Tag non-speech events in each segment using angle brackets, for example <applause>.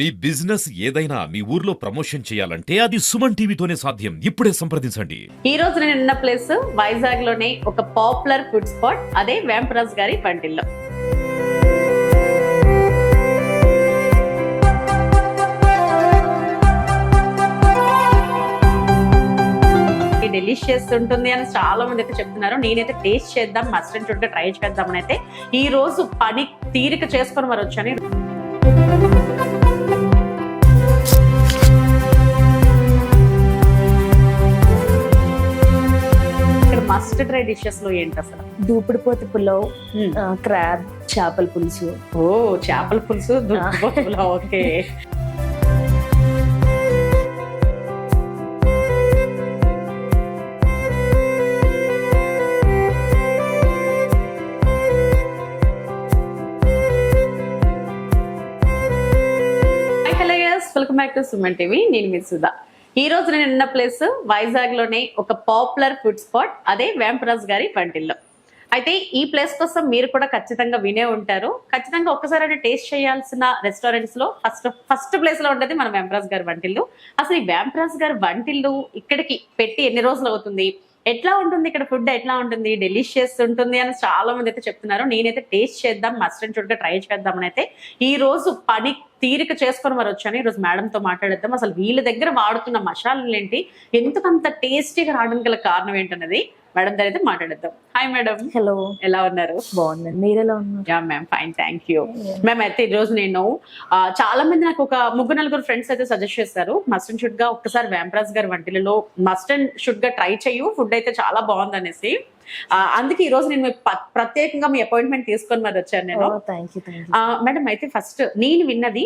మీ business ఏదైనా మీ ఊర్లో promotion చేయాలంటే అది సుమన్ టీవీతోనే సాధ్యం. ఇప్పుడే సంప్రదించండి. ఈ రోజు నేను ఉన్న ప్లేస్ వైజాగ్లోనే ఒక పాపులర్ ఫుడ్ స్పాట్ అదే వేంపరాజ్ గారి పంటిల్లో. డెలిషియస్ ఉంటుంది అని చాలా మంది అయితే చెప్తున్నారు. నేనైతే టేస్ట్ చేద్దాం మస్ట్ ఉంటే ట్రై చేద్దామని అయితే. ఈ రోజు పని తీరిక చేసుకొని మరి వచ్చాను. మస్ట్ ట్రై డిషెస్లో ఏంటి అసలు? దూపిడిపోతే పులావ్ ఆ, క్రాబ్ చేపల పులుసు. ఓ చేపల పులుసు దుబ్బల okay. Hello yes welcome back to Suman TV నేను మీ సుధా. ఈ రోజు నేను ఉన్న ప్లేస్ వైజాగ్లోనే ఒక పాపులర్ ఫుడ్ స్పాట్ అదే వేంపరాజ్ గారి పంటిల్లో. అయితే ఈ ప్లేస్ కోసం మీరు కూడా ఖచ్చితంగా వినే ఉంటారు. ఖచ్చితంగా ఒక్కసారి టేస్ట్ చేయాల్సిన రెస్టారెంట్స్లో ఫస్ట్ ఫస్ట్ ప్లేస్లో ఉండేది మన వేంపరాజ్ గారి వంటిల్లు. అసలు ఈ వేంపరాజ్ గారి వంటిల్లు ఇక్కడికి పెట్టి ఎన్ని రోజులు అవుతుంది? ఎట్లా ఉంటుంది ఇక్కడ ఫుడ్? ఎట్లా ఉంటుంది? డెలిషియస్ ఉంటుంది అని చాలా మంది అయితే చెప్తున్నారు. నేనైతే టేస్ట్ చేద్దాం మస్ట్ అండ్ ట్రై చేద్దామని అయితే. ఈ రోజు పని తీరిక చేసుకొని మరి వచ్చాను. ఈ రోజు మాట్లాడేద్దాం. అసలు వీళ్ళ దగ్గర వాడుతున్న మసాలాలు ఏంటి? ఎందుకంత టేస్టీగా రావడానికి గల కారణం ఏంటన్నది? మేడం దగ్గర మాట్లాడేద్దాం. Hi madam. హలో ఎలా ఉన్నారు? బాగుందండి మీరు ఎలా ఉన్నారు? Yeah ma'am fine thank you ma'am అయితే ఈ రోజు నేను చాలా మంది నాకు ఒక ముగ్గురు నలుగురు ఫ్రెండ్స్ అయితే సజెస్ట్ చేశారు. మస్ట్ అండ్ షుడ్గా ఒక్కసారి వ్యాంప్రాజ్ గారి వంటలలో మస్ట్ అండ్ షుడ్గా ట్రై చేయు. ఫుడ్ అయితే చాలా బాగుంది అనేసి అందుకే ఈ రోజు నేను ప్రత్యేకంగా మీ అపాయింట్మెంట్ తీసుకొని మరి వచ్చాను నేను. ఆ, మేడం అయితే ఫస్ట్ నేను విన్నది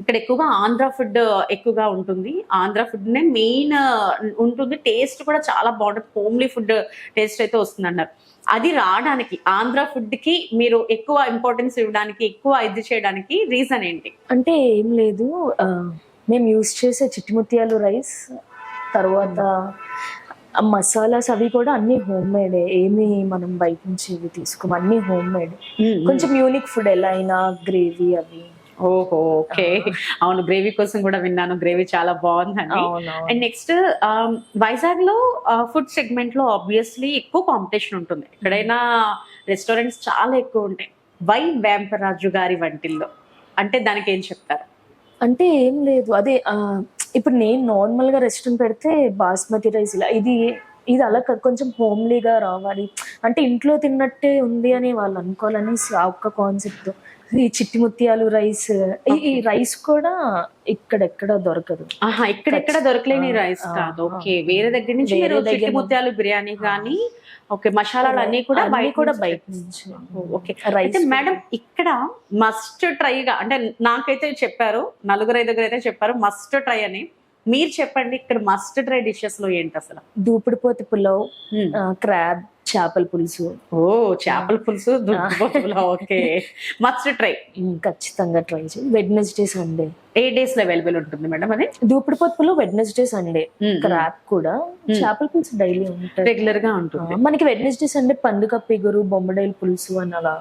ఇక్కడ ఎక్కువగా ఆంధ్ర ఫుడ్ ఎక్కువగా ఉంటుంది. ఆంధ్ర ఫుడ్ నే మెయిన్ ఉంటుంది. టేస్ట్ కూడా చాలా బాగుంటుంది. హోమ్లీ ఫుడ్ టేస్ట్ అయితే వస్తుంది అన్నారు అది రావడానికి ఆంధ్ర ఫుడ్కి మీరు ఎక్కువ ఇంపార్టెన్స్ ఇవ్వడానికి ఎక్కువ ఇది చేయడానికి రీజన్ ఏంటి? అంటే ఏం లేదు. మేము యూస్ చేసే చిట్టిముత్యాలు రైస్ తర్వాత మసాలాస్ అవి కూడా అన్ని హోమ్ మేడ్. ఏమి మనం బయట నుంచి ఇవి తీసుకోము. అన్ని హోమ్ మేడ్. కొంచెం యూనిక్ ఫుడ్ ఎలా అయినా గ్రేవీ అవి. ఓహో ఓకే. అవును గ్రేవీ కోసం కూడా విన్నాను. గ్రేవీ చాలా బాగుందని అండ్ నెక్స్ట్ వైజాగ్లో ఫుడ్ సెగ్మెంట్లో ఆబ్వియస్లీ ఎక్కువ కాంపిటీషన్ ఉంటుంది. ఎక్కడైనా రెస్టారెంట్స్ చాలా ఎక్కువ ఉంటాయి. వై వేంపరాజు గారి వంటిల్లో. అంటే దానికి ఏం చెప్తారు? అంటే ఏం లేదు. అదే ఇప్పుడు నేను నార్మల్గా రెస్టారెంట్ పెడితే బాస్మతి రైస్ ఇలా ఇది ఇది అలా కొంచెం హోమ్లీగా రావాలి. అంటే ఇంట్లో తిన్నట్టే ఉంది అని వాళ్ళు అనుకోవాలని ఆ ఒక్క కాన్సెప్ట్ ఈ చిట్టి ముత్యాలు రైస్ ఈ రైస్ కూడా ఇక్కడెక్కడ దొరకదు. ఆహా ఇక్కడెక్కడ దొరకలేని రైస్ కాదు. ఓకే వేరే దగ్గర నుంచి మీరు చిట్టి. ముత్యాలు బిర్యానీ కానీ ఓకే మసాలాలు అన్ని కూడా బయట కూడా బయట. నుంచి. ఓకే. రైస్ అయితే మేడం ఇక్కడ మస్ట్ ట్రైగా అంటే నాకైతే చెప్పారు నలుగురు ఐదుగురు అయితే చెప్పారు మస్ట్ ట్రై అని. మీరు చెప్పండి ఇక్కడ మస్ట్ ట్రై డిషెస్లో ఏంటి అసలు? దూపిడిపోతే పులావ్ క్రాబ్ చేపల పులుసు. ఓ చేపల పులుసు ఓకే. మస్ట్ ట్రై ఖచ్చితంగా ట్రై చేయి. వెడ్నెస్డే సండే ఏ డేస్లో అవైలబుల్ ఉంటుంది మేడం అది? దూపిడిపోతే పులావ్ వెడ్నెస్డే సండే క్రాబ్ కూడా. చేపల పులుసు డైలీ ఉంటుంది. రెగ్యులర్గా ఉంటుంది. మనకి వెడ్నెస్డే సండే పండుగ పిగురు బొమ్మడాయిల పులుసు అని అలా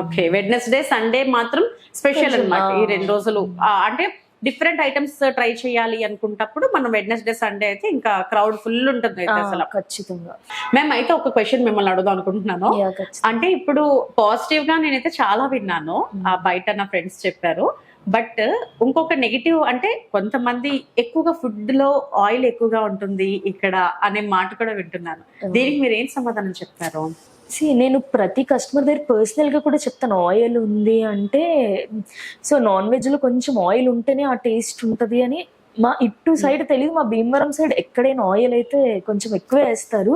ఓకే. వెడ్నెస్డే సండే మాత్రం స్పెషల్ కొంచెం, అన్నమాట. ఈ. రెండు రోజులు. అంటే డిఫరెంట్ ఐటమ్స్ ట్రై చేయాలి అనుకుంటప్పుడు మనం వెడ్నెస్డే సండే అయితే ఇంకా క్రౌడ్ ఫుల్ ఉంటుంది అయితే అసలు. ఖచ్చితంగా. మేము అయితే ఒక క్వశ్చన్ మిమ్మల్ని అడుగుదాం అనుకుంటున్నాను. అంటే ఇప్పుడు పాజిటివ్గా నేనైతే చాలా విన్నాను. ఆ బయట నా ఫ్రెండ్స్ చెప్పారు. బట్ ఇంకొక నెగిటివ్ అంటే కొంతమంది ఎక్కువగా ఫుడ్లో ఆయిల్ ఎక్కువగా ఉంటుంది ఇక్కడ అనే మాట కూడా వింటున్నాను. దీనికి మీరు ఏం సమాధానం చెప్తారు See, నేను ప్రతి కస్టమర్ దగ్గర పర్సనల్గా కూడా చెప్తాను. ఆయిల్ ఉంది అంటే సో నాన్ వెజ్లో కొంచెం ఆయిల్ ఉంటేనే ఆ టేస్ట్ ఉంటది అని మా ఇటు సైడ్ తెలియదు మా భీమవరం సైడ్ ఎక్కడైనా ఆయిల్ అయితే కొంచెం ఎక్కువ వేస్తారు.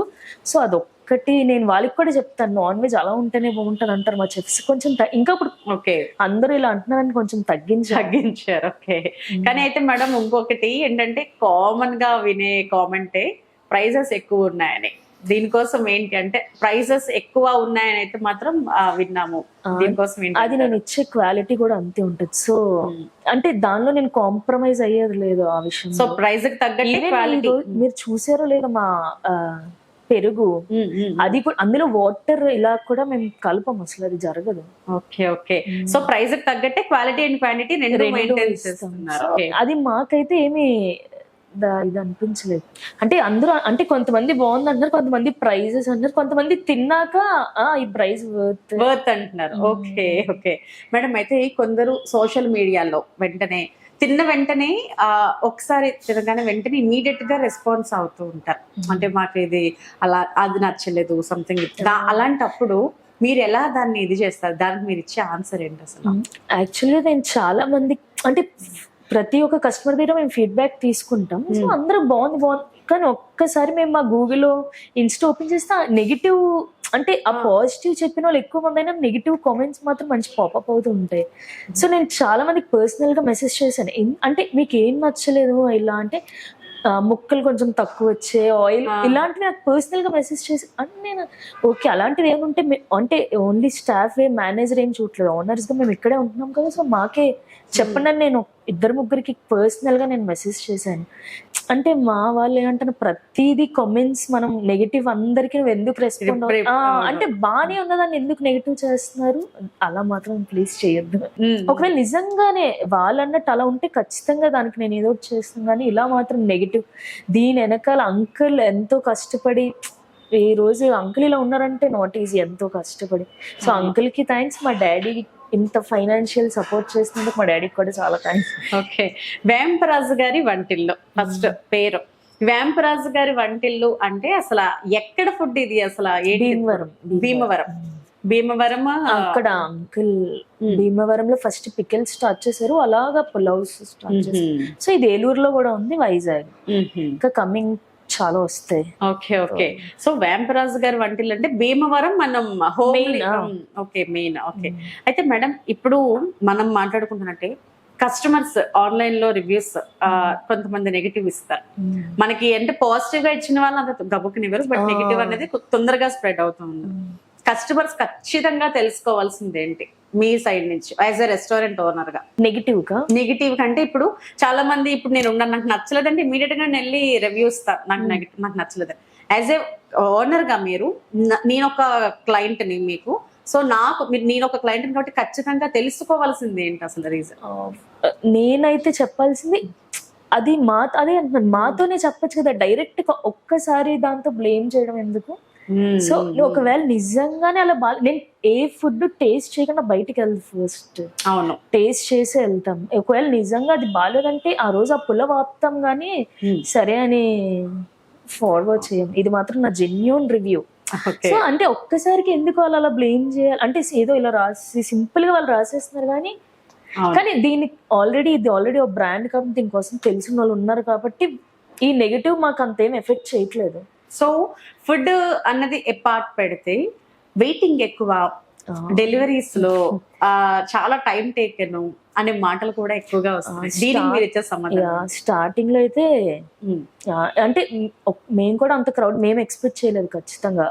సో అదొక్కటి నేను వాళ్ళకి కూడా చెప్తాను. నాన్ వెజ్ అలా ఉంటేనే బాగుంటది అంటారు మా చెఫ్స్ కొంచెం ఇంకా ఇప్పుడు ఓకే. అందరూ ఇలా అంటున్నారని కొంచెం తగ్గించాలి తగ్గించారు. ఓకే. కానీ అయితే మేడం ఇంకొకటి ఏంటంటే కామన్గా వినే కామెంటే ప్రైజెస్ ఎక్కువ ఉన్నాయని. దీనికోసం ఏంటి అంటే ప్రైజెస్ ఎక్కువ ఉన్నాయని అయితే మాత్రం విన్నాము. దీనికోసం అది నేను ఇచ్చే క్వాలిటీ కూడా అంతే ఉంటది. సో అంటే దానిలో నేను కాంప్రమైజ్ అయ్యేది లేదు ఆ విషయం. సో ప్రైస్కి తగ్గట్టు మీరు చూసారో లేదో మా పెరుగు. ఉమ్, ఉమ్. అది కూడా అందులో వాటర్ ఇలా కూడా మేము కలపం అసలు అది జరగదు. Okay okay. సో ప్రైస్ తగ్గట్టే క్వాలిటీ అండ్ క్వాంటిటీ రెండు. అది మాకైతే ఏమి ఇది అనిపించలేదు. అంటే అందరూ అంటే కొంతమంది బాగుంది అంటారు కొంతమంది ప్రైజెస్ అంటారు కొంతమంది తిన్నాక ఆ ఈ ప్రైస్ వర్త్ వర్త్ అంటున్నారు. Okay okay. మేడం అయితే కొందరు సోషల్ మీడియాలో వెంటనే తిన్న వెంటనే ఆ ఒకసారి తినగానే వెంటనే ఇమీడియట్గా రెస్పాన్స్ అవుతూ ఉంటారు. అంటే మాకు ఇది అలా అది నచ్చలేదు సంథింగ్ అలాంటప్పుడు మీరు ఎలా దాన్ని ఇది చేస్తారు? దానికి మీరు ఇచ్చే ఆన్సర్ ఏంటి అసలు? యాక్చువల్గా నేను చాలా మంది అంటే ప్రతి ఒక్క కస్టమర్ దగ్గర మేము ఫీడ్బ్యాక్ తీసుకుంటాం సో Hmm. అందరూ బాగుంది బాగుంది కానీ ఒక్కసారి మేము మా గూగుల్లో ఇన్స్టా ఓపెన్ చేస్తే నెగిటివ్ అంటే ఆ. పాజిటివ్ చెప్పిన వాళ్ళు ఎక్కువ మంది అయినా నెగిటివ్ కామెంట్స్ మాత్రం మంచి పాపప్ అవుతూ ఉంటాయి సో నేను చాలా మందికి పర్సనల్గా మెసేజ్ చేశాను అంటే మీకు ఏం నచ్చలేదు ఇలా అంటే ముక్కలు కొంచెం తక్కువ వచ్చే ఆయిల్. ఇలాంటివి నాకు పర్సనల్గా మెసేజ్ చేసి అంటే నేను ఓకే అలాంటిది ఏముంటే అంటే ఓన్లీ స్టాఫ్ ఏ మేనేజర్ ఏం చూడలేదు ఓనర్స్గా మేము ఇక్కడే ఉంటున్నాం కదా సో మాకే చెప్పండి అని నేను ఇద్దరు ముగ్గురికి పర్సనల్గా నేను మెసేజ్ చేశాను అంటే మా వాళ్ళు ఏమంటారు ప్రతిదీ కామెంట్స్ మనం నెగిటివ్ అందరికి నువ్వు ఎందుకు రెస్పాండ్. అంటే బానే ఉన్నదాన్ని ఎందుకు నెగిటివ్ చేస్తున్నారు? అలా మాత్రం ప్లీజ్ చేయొద్దు. ఒకవేళ నిజంగానే వాళ్ళన్నట్టు అలా ఉంటే ఖచ్చితంగా దానికి నేను ఏదో ఒకటి చేస్తాను. కానీ ఇలా మాత్రం నెగిటివ్ దీని వెనకాల అంకుల్ ఎంతో కష్టపడి ఈ రోజు అంకుల్ ఇలా ఉన్నారంటే నాట్ ఈజీ ఎంతో కష్టపడి. సో. అంకుల్కి థ్యాంక్స్ మా డాడీ ఇంత ఫైనాన్షియల్ సపోర్ట్ చేసినందుకు మా డాడీకి కూడా చాలా థ్యాంక్స్ ఓకే వేంపరాజు గారి వంటిల్లు. ఫస్ట్ పేరు. వేంపరాజు గారి వంటిల్లు అంటే అసలు ఎక్కడ ఫుడ్ ఇది అసలు? భీమవరం. భీమవరం. భీమవరం. అక్కడ అంకుల్ Hmm. భీమవరంలో ఫస్ట్ పికెల్ స్టార్ట్ చేశారు. అలాగా పులౌస్ స్టార్ట్ చేశారు. సో ఇది ఏలూరులో కూడా ఉంది వైజాగ్. ఇంకా కమింగ్ చాలా వస్తాయి. Okay okay. సో వేంపరాజు గారి వంటిల్లు అంటే భీమవరం మనం హోమ్. Okay main okay. అయితే మేడం ఇప్పుడు మనం మాట్లాడుకుంటున్నట్టే కస్టమర్స్ ఆన్లైన్లో రివ్యూస్ కొంతమంది నెగిటివ్ ఇస్తారు. మనకి అంటే పాజిటివ్గా ఇచ్చిన వాళ్ళు అంత గబుకునివ్వరు బట్. నెగిటివ్ అనేది తొందరగా స్ప్రెడ్ అవుతుంది కస్టమర్స్ ఖచ్చితంగా తెలుసుకోవాల్సింది ఏంటి మీ సైడ్ నుంచి యాజ్ ఎ రెస్టారెంట్ ఓనర్గా. నెగిటివ్గా? నెగిటివ్ కంటే ఇప్పుడు చాలా మంది ఇప్పుడు నేను ఉన్నాను నాకు నచ్చలేదంటే ఇమీడియట్గా నేను వెళ్ళి రివ్యూ ఇస్తా. నాకు Hmm. నెగిటివ్ నాకు నచ్చలేదు. యాజ్ ఏ ఓనర్గా మీరు నేను ఒక క్లయింట్ని మీకు సో నాకు మీరు నేను ఒక క్లయింట్ కాబట్టి ఖచ్చితంగా తెలుసుకోవాల్సింది ఏంటి అసలు రీజన్ నేనైతే చెప్పాల్సింది అది మా అదే అంటున్నాను మాతోనే చెప్పొచ్చు కదా డైరెక్ట్గా ఒక్కసారి దాంతో బ్లేమ్ చేయడం ఎందుకు? సో ఒకవేళ నిజంగానే అలా బాగా నేను ఏ ఫుడ్ టేస్ట్ చేయకుండా బయటికి వెళ్తాను ఫస్ట్ అవును. టేస్ట్ చేసి వెళ్తాం. ఒకవేళ నిజంగా అది బాగాలేదంటే ఆ రోజు ఆ పుల్ల ఆపుతాం కానీ Hmm. సరే అని ఫార్వర్డ్ చేయం. ఇది మాత్రం నా జెన్యున్ రివ్యూ సో అంటే ఒక్కసారికి ఎందుకు వాళ్ళు అలా బ్లేమ్ చేయాలి? అంటే ఏదో ఇలా రాసి సింపుల్గా వాళ్ళు రాసేస్తున్నారు కానీ కానీ దీనికి ఆల్రెడీ ఇది ఆల్రెడీ ఒక బ్రాండ్ కాబట్టి దీనికోసం తెలిసిన వాళ్ళు ఉన్నారు కాబట్టి ఈ నెగిటివ్ మాకు అంతేం ఎఫెక్ట్ చేయట్లేదు. సో ఫుడ్ అన్నది పార్ట్ పెడితే వెయిటింగ్ ఎక్కువ డెలివరీస్లో <laughs> ఆ చాలా టైం టేకెన్ అనే మాటలు కూడా ఎక్కువగా వస్తాయి Ah, సమాధానం స్టార్టింగ్లో అయితే. ఆ, అంటే మేము కూడా అంత క్రౌడ్ మేము ఎక్స్పెక్ట్ చేయలేదు ఖచ్చితంగా.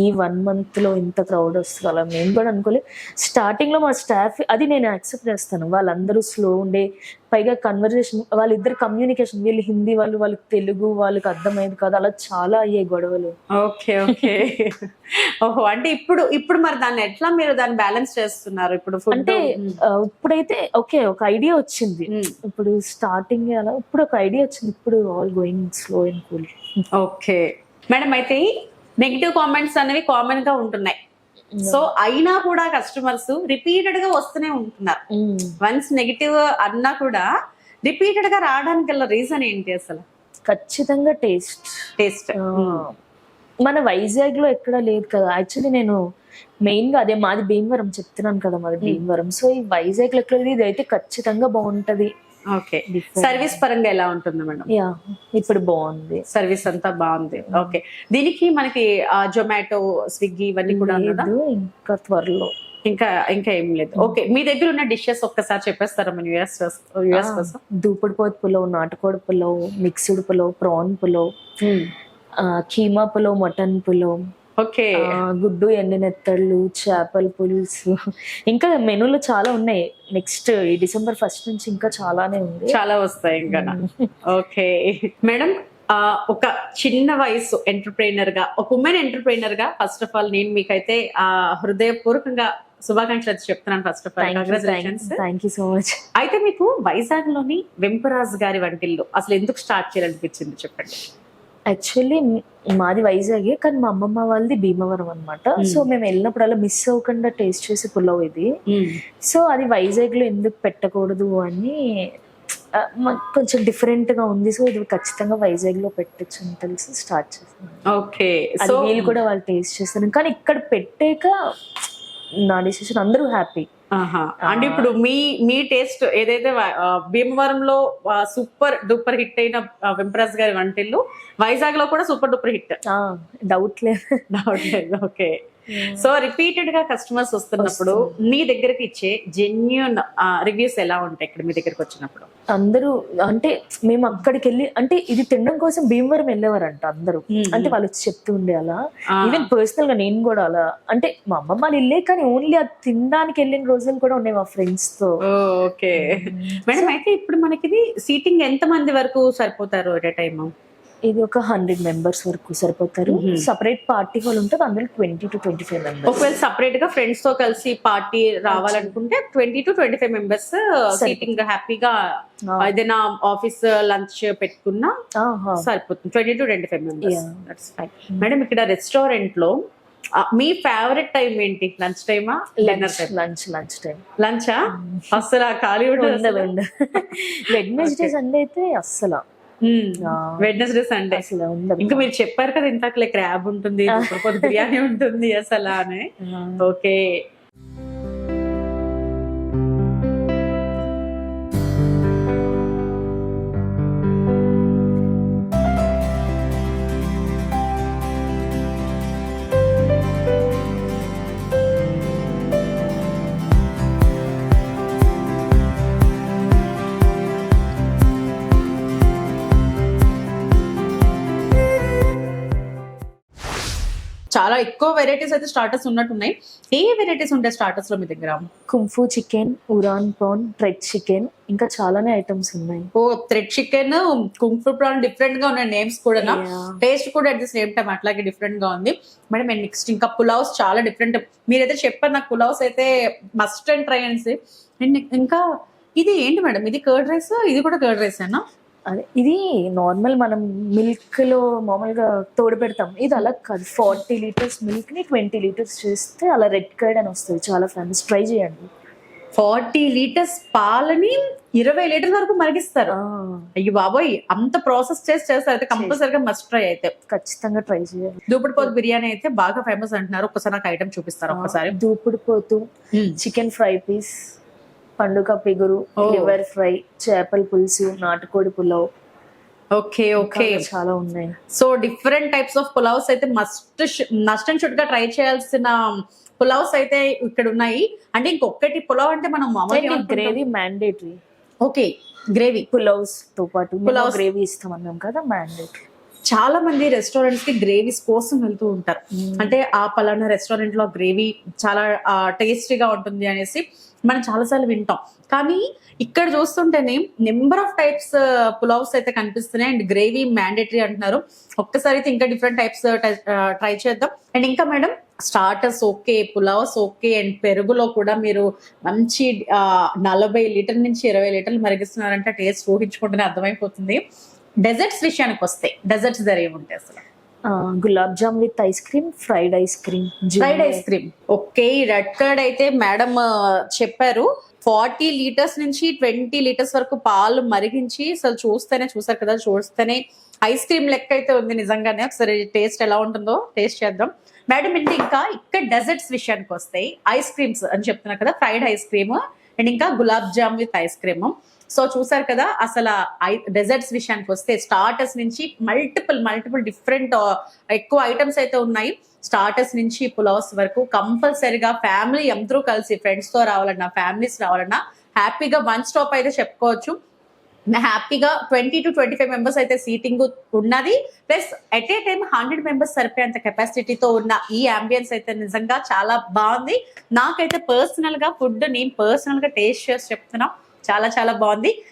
ఈ వన్ మంత్లో ఇంత క్రౌడ్ వస్తుంది అలా మేము కూడా అనుకోలేదు. స్టార్టింగ్లో మా స్టాఫ్ అది నేను యాక్సెప్ట్ చేస్తాను. వాళ్ళందరూ స్లో ఉండే పైగా కన్వర్జేషన్ వాళ్ళిద్దరు కమ్యూనికేషన్ వీళ్ళు హిందీ వాళ్ళు వాళ్ళకి తెలుగు వాళ్ళకి అర్థమయ్యేది కాదు. అలా చాలా అయ్యాయి గొడవలు. Okay okay. ఓహో అంటే ఇప్పుడు ఇప్పుడు మరి దాన్ని ఎట్లా మీరు దాన్ని బ్యాలెన్స్ చేస్తున్నారు? ఇప్పుడు అంటే ఇప్పుడైతే ఓకే ఒక ఐడియా వచ్చింది. ఇప్పుడు స్టార్టింగ్ అలా ఇప్పుడు ఒక ఐడియా వచ్చింది. ఇప్పుడు all going slow and cool okay. Madam అయితే నెగిటివ్ కామెంట్స్ అనేవి కామన్గా ఉంటున్నాయి. సో అయినా కూడా కస్టమర్స్ రిపీటెడ్గా వస్తూనే ఉంటున్నారు. వన్స్ నెగిటివ్ అన్నా కూడా రిపీటెడ్గా రావడానికి గల రీజన్ ఏంటి అసలు? ఖచ్చితంగా టేస్ట్ టేస్ట్ మన వైజాగ్లో ఎక్కడ లేదు కదా. యాక్చువల్లీ నేను మెయిన్గా అదే మాది భీమవరం చెప్తున్నాను కదా మాది Hmm. భీమవరం. సో ఈ వైజాగ్లో ఎక్కడ ఇది అయితే ఖచ్చితంగా బాగుంటది. ఓకే. సర్వీస్ పరంగా ఎలా ఉంటుంది మేడం? యా ఇప్పుడు బాగుంది. సర్వీస్ అంతా బాగుంది. ఓకే. దీనికి మనకి జొమాటో స్విగ్గీ ఇవన్నీ కూడా ఇంకా త్వరలో. ఇంకా ఇంకా ఏం లేదు. ఓకే. మీ దగ్గర ఉన్న డిషెస్ ఒక్కసారి చెప్పేస్తారా మన యుఎస్ యుఎస్ కోసం? దూపుడు పోతు పులావ్ నాటుకోడి పులావ్ మిక్స్డ్ పులావ్ ప్రాన్ పులావ్ ఆ, కీమా పులావ్ మటన్ పులావ్ ఓకే. గుడ్డు ఎండినెత్తళ్ళు చేపల పులుసు. ఇంకా మెనూలో చాలా ఉన్నాయి. నెక్స్ట్ ఈ డిసెంబర్ ఫస్ట్ నుంచి ఇంకా చాలానే ఉంది. చాలా వస్తాయి ఇంకా. ఓకే. మేడం ఒక చిన్న వయసు ఎంటర్ప్రైనర్గా ఒక ఉమెన్ ఎంటర్ప్రైనర్గా ఫస్ట్ ఆఫ్ ఆల్ నేను మీకైతే ఆ హృదయపూర్వకంగా శుభాకాంక్షలు చెప్తున్నాను first of all congratulations thank you so much అయితే మీకు వైజాగ్లోని వెంపరాజ్ గారి వంటిల్లు అసలు ఎందుకు స్టార్ట్ చేయాలనిపించింది చెప్పండి? యాక్చువల్లీ మాది వైజాగే కానీ మా అమ్మమ్మ వాళ్ళది భీమవరం అనమాట. సో మేము వెళ్ళినప్పుడల్లా మిస్ అవ్వకుండా టేస్ట్ చేసే పులావ్ ఇది. సో అది వైజాగ్లో ఎందుకు పెట్టకూడదు అని కొంచెం డిఫరెంట్గా ఉంది. సో ఇది ఖచ్చితంగా వైజాగ్లో పెట్టచ్చు అని తెలిసి స్టార్ట్ చేస్తాను ఓకే. సో వీళ్ళు కూడా వాళ్ళు టేస్ట్ చేస్తారు. కానీ ఇక్కడ పెట్టాక నా డిసిషన్ అందరూ హ్యాపీ. అంటే ఇప్పుడు మీ మీ టేస్ట్ ఏదైతే భీమవరంలో సూపర్ డూపర్ హిట్ అయిన వెంపరాజ్ గారి వంటిల్లు వైజాగ్లో కూడా సూపర్ డూపర్ హిట్. డౌట్ లేదు. డౌట్ లేదు. ఓకే. సో రిపీటెడ్గా కస్టమర్స్ వస్తున్నప్పుడు మీ దగ్గరకు ఇచ్చే జెన్యున్ రివ్యూస్ ఎలా ఉంటాయి ఇక్కడ మీ దగ్గరకు వచ్చినప్పుడు? అందరూ అంటే మేము అక్కడికి వెళ్ళి అంటే ఇది తినడం కోసం భీమవరం వెళ్ళేవారంట అందరూ. అంటే వాళ్ళు వచ్చి చెప్తూ ఉండే అలా. ఈవెన్ పర్సనల్గా నేను కూడా అలా. అంటే మా అమ్మమ్మ వాళ్ళు ఇల్లే కానీ ఓన్లీ అది తినడానికి వెళ్ళిన రోజులు కూడా ఉన్నాయి మా ఫ్రెండ్స్తో. ఓకే. మేడం అయితే ఇప్పుడు మనకి సీటింగ్ ఎంత మంది వరకు సరిపోతారు ఎట్ టైమ్ ఇది ఒక హండ్రెడ్ మెంబర్స్ వరకు సరిపోతారు. సపరేట్ పార్టీ హాల్ ఉంటుంది అందులో twenty to twenty five members. ఒకవేళ సపరేట్గా ఫ్రెండ్స్తో కలిసి పార్టీ రావాలనుకుంటే twenty to twenty five members seating హ్యాపీగా ఏదైనా ఆఫీస్ లంచ్ పెట్టుకున్నా సరిపోతుంది. Twenty to twenty five members. Madam ఇక్కడ రెస్టారెంట్లో మీ ఫేవరెట్ టైం ఏంటి? లంచ్ టైమా dinner time lunch lunch time లంచా? అసలు ఆ ఖాళీ ఉండదు వెడ్నెస్డే సండే <laughs> అయితే అస్సలు. వెడ్నెస్డే సండే అసలు ఉండదు ఇంకా మీరు చెప్పారు కదా ఇంతకులే క్రాబ్ ఉంటుంది బిర్యానీ ఉంటుంది అసలు అని. ఓకే. చాలా ఎక్కువ వెరైటీస్ అయితే స్టార్టర్స్ ఉన్నట్టున్నాయి. ఏ వెరైటీస్ ఉంటాయి స్టార్టర్స్లో మీ దగ్గర? కుంఫు చికెన్ ఉరాన్ ప్రాన్ ట్రెడ్ చికెన్ ఇంకా చాలానే ఐటమ్స్ ఉన్నాయి. ఓ thread chicken kung fu prawn డిఫరెంట్గా ఉన్నాయి నేమ్స్ కూడా. టేస్ట్ కూడా అట్ ది సేమ్ టైం అట్లాగే డిఫరెంట్గా ఉంది. మేడం అండ్ నెక్స్ట్ ఇంకా పులావ్స్ చాలా డిఫరెంట్ మీరైతే చెప్పారు నాకు పులావ్స్ అయితే మస్ట్ అండ్ ట్రై అనేసి. అండ్ ఇంకా ఇది ఏంటి మేడం ఇది కర్డ్ రైస్ ఇది కూడా కర్డ్ రైస్ అన్నా అదే ఇది నార్మల్ మనం మిల్క్లో మామూలుగా తోడు పెడతాం ఇది అలా కాదు. ఫార్టీ లీటర్స్ మిల్క్ని ట్వంటీ లీటర్స్ చేస్తే అలా రెడ్ కర్డ్ అని వస్తుంది. చాలా ఫేమస్ ట్రై చేయండి. ఫార్టీ లీటర్స్ పాలని ఇరవై లీటర్ వరకు మరిగిస్తారు. అయ్యి బాబోయ్ అంత ప్రాసెస్ చేసి చేస్తారు అయితే కంపల్సరీగా మస్ట్ ట్రై అయితే. ఖచ్చితంగా ట్రై చేయాలి దూపుడు పోతు బిర్యానీ అయితే బాగా ఫేమస్ అంటున్నారు. ఒక్కసారి నాకు ఐటమ్ చూపిస్తారు? ఒక్కసారి. దూపుడు పోతు చికెన్ ఫ్రై పీస్ పండుగ పిగురు. లివర్ ఫ్రై చేపల పులుసు నాటుకోడి పులావ్. Okay okay. చాలా ఉన్నాయి. So different types of pulaos అయితే మస్ట్ మస్ట్ అండ్ షుడ్గా ట్రై చేయాల్సిన పులావ్స్ అయితే ఇక్కడ ఉన్నాయి. అంటే ఇంకొకటి పులావ్ అంటే మనం మామూలుగా గ్రేవీ మ్యాండేటరీ ఓకే గ్రేవీ పులావ్స్తో పాటు Pulavs. గ్రేవీ ఇస్తాం అన్నాం కదా మ్యాండేటరీ చాలా మంది రెస్టారెంట్స్కి గ్రేవీస్ కోసం వెళ్తూ ఉంటారు. అంటే ఆ పలానా రెస్టారెంట్లో గ్రేవీ చాలా టేస్టీగా ఉంటుంది అనేసి మనం చాలాసార్లు వింటాం. కానీ ఇక్కడ చూస్తుంటేనే నెంబర్ ఆఫ్ టైప్స్ పులావ్స్ అయితే కనిపిస్తున్నాయి. అండ్ గ్రేవీ మ్యాండేటరీ అంటున్నారు. ఒక్కసారి అయితే ఇంకా డిఫరెంట్ టైప్స్ ట్రై చేద్దాం. అండ్ ఇంకా madam starters okay pulaos okay and పెరుగులో కూడా మీరు మంచి uh, నలభై లీటర్ నుంచి ఇరవై లీటర్లు మరిగిస్తున్నారంటే టేస్ట్ ఊహించుకుంటేనే అర్థమైపోతుంది. డెజర్ట్స్ విషయానికి వస్తే డెజర్ట్స్ దగ్గర ఏముంటాయి అసలు. Gulab jam with ice cream fried ice cream fried ice cream. Okay ఈ రెడ్ కర్డ్ అయితే మేడం చెప్పారు. ఫార్టీ లీటర్స్ నుంచి ట్వంటీ లీటర్స్ వరకు పాలు మరిగించి అసలు చూస్తేనే చూసారు కదా చూస్తేనే ఐస్ క్రీమ్ లెక్క అయితే ఉంది నిజంగానే. ఒకసారి టేస్ట్ ఎలా ఉంటుందో టేస్ట్ చేద్దాం. మేడం ఏంటి ఇంకా ఇక్కడ డెజర్ట్స్ విషయానికి వస్తాయి ఐస్ క్రీమ్స్ అని చెప్తున్నారు కదా ఫ్రైడ్ ఐస్ క్రీమ్ అండ్ ఇంకా gulab jam with ice cream. So చూసారు కదా అసలు డెజర్ట్స్ విషయానికి వస్తే స్టార్టర్స్ నుంచి మల్టిపుల్ మల్టిపుల్ డిఫరెంట్ ఎక్కువ ఐటమ్స్ అయితే ఉన్నాయి. స్టార్టర్స్ నుంచి పులావ్స్ వరకు కంపల్సరీగా ఫ్యామిలీ అందరూ కలిసి ఫ్రెండ్స్తో రావాలన్నా ఫ్యామిలీస్ రావాలన్నా హ్యాపీగా వన్ స్టాప్ అయితే చెప్పుకోవచ్చు. హ్యాపీగా twenty to twenty five members అయితే సీటింగ్ ఉన్నది. Plus at a time hundred members సరిపోయేంత కెపాసిటీతో ఉన్న ఈ అంబియన్స్ అయితే నిజంగా చాలా బాగుంది. నాకైతే పర్సనల్గా ఫుడ్ నేను పర్సనల్గా టేస్ట్ చేసి చెప్తున్నా. చాలా చాలా బాగుంది.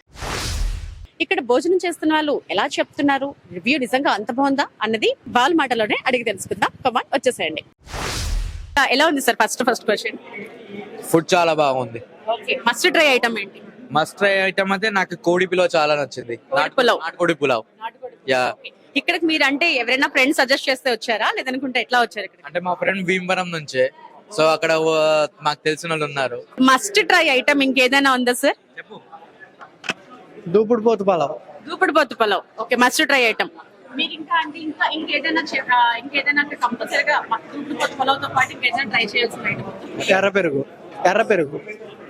ఇక్కడ భోజనం చేస్తున్న వాళ్ళు ఎలా చెప్తున్నారు? రివ్యూ నిజంగా అంత బాగుందా? అన్నది వాళ్ళ మాటలోనే అడిగి తెలుసుకుందాం. కమాన్ వచ్చేసేయండి. ఎలా ఉంది sir first first question? Food చాలా బాగుంది. ఓకే. మస్ట్ ట్రై ఐటమ్ ఏంటి? మస్ట్ ట్రై ఐటమ్ అయితే నాకు కోడి పిలవ్ చాలా నచ్చింది. నాటు- పులావ్. నాటుకోడి పులావ్. Yeah Okay. ఇక్కడికి మీరు అంటే ఎవరైనా ఫ్రెండ్స్ సజెస్ట్ చేస్తే వచ్చారా? లేదనుకుంటే ఎట్లా వచ్చారు ఇక్కడ అంటే మా ఫ్రెండ్ భీమవరం నుంచే. సో అక్కడ మాకు తెలిసిన వాళ్ళు ఉన్నారు. మస్ట్ ట్రై ఐటమ్ ఇంకేదైనా ఉందా సార్ దూపుడు పోతు పలావ్. దూపుడు పోతు pulao. Okay must try item మీరు ఇంకా అంటే ఇంకా ఇంకేదైనా ఇంకేదైనా అంటే కంపల్సరీగా దూపుడు పోతు పలావ్తో పాటు ఇంకేదైనా ట్రై చేయాల్సిన ఐటమ్ ఎర్ర పెరుగు. ఎర్ర పెరుగు.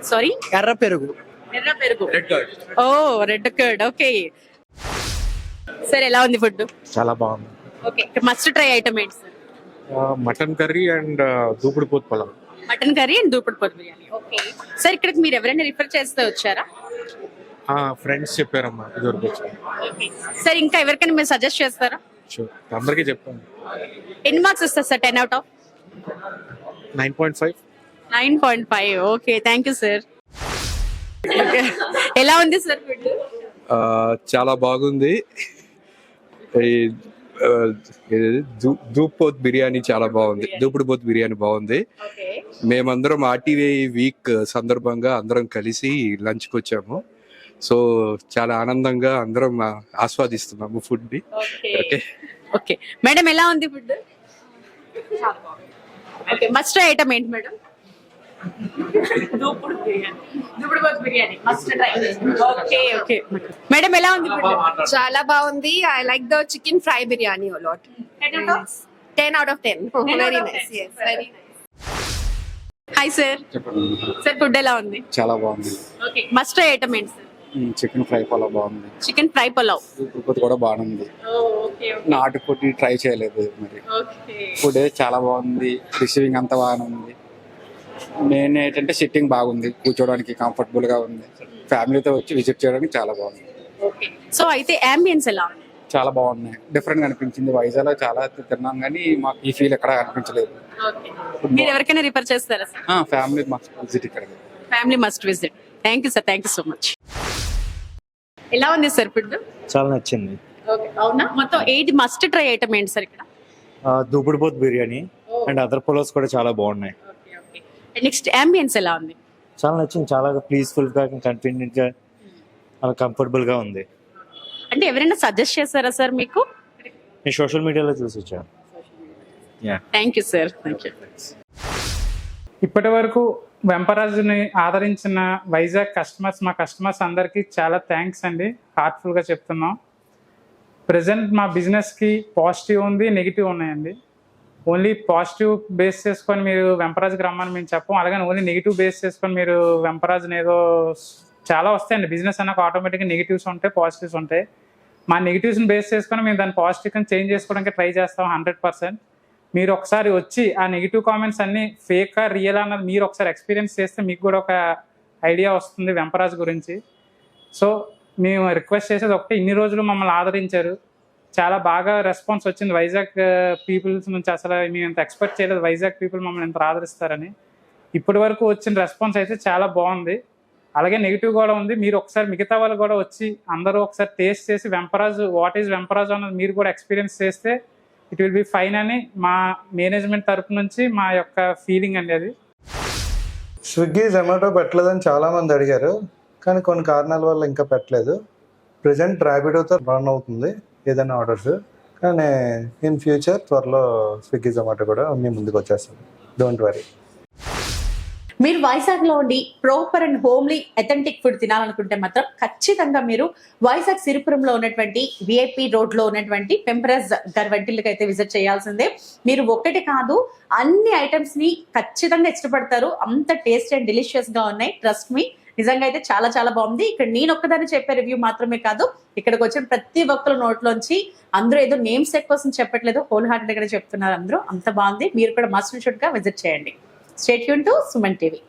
సారీ ఎర్ర పెరుగు. ఎర్ర పెరుగు. రెడ్ కర్డ్ ఓ రెడ్ కర్డ్ ఓకే. సార్ ఎలా ఉంది ఫుడ్ చాలా బాగుంది. ఓకే మస్ట్ ట్రై ఐటమ్ ఏంటి సార్ మటన్ కర్రీ అండ్ దూపుడు పోతు పొలం మటన్ కర్రీ అండ్ దూపుడు పోతు బిర్యానీ. ఓకే. సార్ ఇక్కడికి మీరు ఎవరైనా రిఫర్ చేస్తే వచ్చారా? ఫ్రెండ్స్ చెప్పారమ్మా ఇదివరకు సార్ ఇంకా ఎవరికైనా మీరు సజెస్ట్ చేస్తారా. అందరికీ చెప్తాను. ఎన్ని మార్క్స్ ఇస్తారు sir ten out of nine point five. Nine point five. Okay thank you sir ఎలా ఉంది సార్ ఫుడ్? ఆ, చాలా బాగుంది. దూపోత్ బిర్యానీ చాలా బాగుంది. దూపుడు పోత్ బిర్యానీ బాగుంది. ఓకే. మేమందరం ఆర్టీవీ వీక్ సందర్భంగా అందరం కలిసి లంచ్కి వచ్చాము. సో చాలా ఆనందంగా అందరం ఆస్వాదిస్తున్నాము ఫుడ్ని ఓకే. ఓకే. మేడం ఎలా ఉంది ఫుడ్? ఓకే మస్ట్ ఐటమ్ ఏంటి మేడం? <laughs> దూపుడు బిర్యానీ. దూపుడు పోతు biryani. Must try okay okay. Madam ఎలా ఉంది ఫుడ్? చాలా బాగుంది. I like the chicken fry biryani lot ten out of ten very nice very hi sir sir food ఎలా ఉంది? చాలా బాగుంది. ఓకే మస్ట్ ట్రై ఐటమ్ ఏంటి సార్ చికెన్ ఫ్రై పొలం బాగుంది. Chicken fry pulao. దూపుడు పోతు కూడా బాగుంది. ఓకే నాటుకోటి ట్రై చేయలేదు మరి. ఓకే ఫుడ్ చాలా బాగుంది. రిసీవింగ్ అంతా బాగానే ఉంది. మెయిన్ ఏంటంటే సిట్టింగ్ బాగుంది కూర్చోవడానికి కంఫర్టబుల్గా ఉంది. ఫ్యామిలీతో వచ్చి విజిట్ చేయడానికి చాలా బాగుంది. ఓకే సో అయితే అంబియన్స్ ఎలా ఉంది? చాలా బాగున్నాయి. డిఫరెంట్గా అనిపించింది వైజాగ్ చాలా తిన్నాం కానీ మాకు ఈ ఫీల్ ఎక్కడ అనిపించలేదు. ఓకే మీరు ఎవరికైనా రిఫర్ చేస్తారా సార్ ఫ్యామిలీ మాకు విజిట్ ఇక్కడ. Family must visit thank you sir thank you so much ఎలా ఉంది సార్ ఫుడ్ చాలా నచ్చింది. ఓకే అవునా? మొత్తం ఎయిట్ మస్ట్ ట్రై ఐటమ్ ఏంటి సార్ ఇక్కడ? దూపుడు బిర్యానీ అండ్ అదర్ పులావ్స్ కూడా చాలా బాగున్నాయి. నెక్స్ట్ అంబియన్స్ ఎలా ఉంది? చాలా నచ్చింది. చాలా పీస్ఫుల్గా కన్వీనియంట్గా చాలా కంఫర్టబుల్గా ఉంది. అంటే ఎవరైనా సజెస్ట్ చేస్తారా సార్ మీకు? నేను సోషల్ మీడియాలో చూసి వచ్చాను. Thank you sir thank you ఇప్పటి వరకు వెంపరాజుని ఆదరించిన వైజాగ్ కస్టమర్స్ మా కస్టమర్స్ అందరికీ చాలా థ్యాంక్స్ అండి. హార్ట్ఫుల్గా చెప్తున్నాం. ప్రజెంట్ మా బిజినెస్కి పాజిటివ్ ఉంది నెగిటివ్ ఉన్నాయండి. ఓన్లీ పాజిటివ్ బేస్ చేసుకొని మీరు వెంపరాజ్కి రమ్మని మేము చెప్పం. అలాగే ఓన్లీ నెగిటివ్ బేస్ చేసుకొని మీరు వెంపరాజ్ని ఏదో చాలా వస్తాయండి. బిజినెస్ అన్నాక ఆటోమేటిక్గా నెగిటివ్స్ ఉంటాయి పాజిటివ్స్ ఉంటాయి. మా నెగిటివ్స్ని బేస్ చేసుకొని మేము దాన్ని పాజిటివ్గా చేంజ్ చేసుకోవడానికి ట్రై చేస్తాం హండ్రెడ్ పర్సెంట్. మీరు ఒకసారి వచ్చి ఆ నెగిటివ్ కామెంట్స్ అన్ని ఫేక్ రియల్ అన్నది మీరు ఒకసారి ఎక్స్పీరియన్స్ చేస్తే మీకు కూడా ఒక ఐడియా వస్తుంది వెంపరాజ్ గురించి. సో మేము రిక్వెస్ట్ చేసేది ఒకటి ఇన్ని రోజులు మమ్మల్ని ఆదరించారు. చాలా బాగా రెస్పాన్స్ వచ్చింది. వైజాగ్ పీపుల్స్ నుంచి అసలు మేము ఇంత ఎక్స్పెక్ట్ చేయలేదు. వైజాగ్ పీపుల్ మమ్మల్ని ఇంత ఆదరిస్తారని. ఇప్పటి వరకు వచ్చిన రెస్పాన్స్ అయితే చాలా బాగుంది. అలాగే నెగిటివ్ కూడా ఉంది. మీరు ఒకసారి మిగతా వాళ్ళు కూడా వచ్చి అందరూ ఒకసారి టేస్ట్ చేసి వెంపరాజ్ వాట్ ఈజ్ వెంపరాజ్ అన్నది మీరు కూడా ఎక్స్పీరియన్స్ చేస్తే ఇట్ విల్ బి ఫైన్ అని మా మేనేజ్మెంట్ తరపు నుంచి మా యొక్క ఫీలింగ్ అండి అది. స్విగ్గీ జొమాటో పెట్టలేదని చాలా మంది అడిగారు. కానీ కొన్ని కారణాల వల్ల ఇంకా పెట్టలేదు. ప్రజెంట్ ర్యాపిడోతో రన్ అవుతుంది. ఏదైనా ఆర్డర్స్. కానీ ఇన్ ఫ్యూచర్ త్వరలో స్విగ్గీ జొమాటో కూడా మీ ముందుకు వచ్చేస్తుంది డోంట్ వరీ. మీరు వైజాగ్లో ఉండి proper and homely authentic food తినాలనుకుంటే మాత్రం ఖచ్చితంగా మీరు వైజాగ్ సిరిపురంలో ఉన్నటువంటి విఐపి రోడ్లో ఉన్నటువంటి పెంపరస్ గర్వంటిల్కి అయితే విజిట్ చేయాల్సిందే. మీరు ఒక్కటి కాదు అన్ని ఐటమ్స్ని ఖచ్చితంగా ఇష్టపడతారు. అంత టేస్ట్ అండ్ డెలిషియస్గా ఉన్నాయి. ట్రస్ట్ మీ నిజంగా అయితే చాలా చాలా బాగుంది. ఇక్కడ నేను ఒక్కదాన్ని చెప్పే రివ్యూ మాత్రమే కాదు ఇక్కడికి వచ్చిన ప్రతి ఒక్కరు నోట్లోంచి అందరూ ఏదో నేమ్స్ కోసం చెప్పట్లేదు హోల్ హార్టెడ్గా చెప్తున్నారు అందరూ. అంత బాగుంది. మీరు కూడా మస్ట్ షుడ్గా విజిట్ చేయండి. స్టేట్ యూన్ టు సుమన్ టీవీ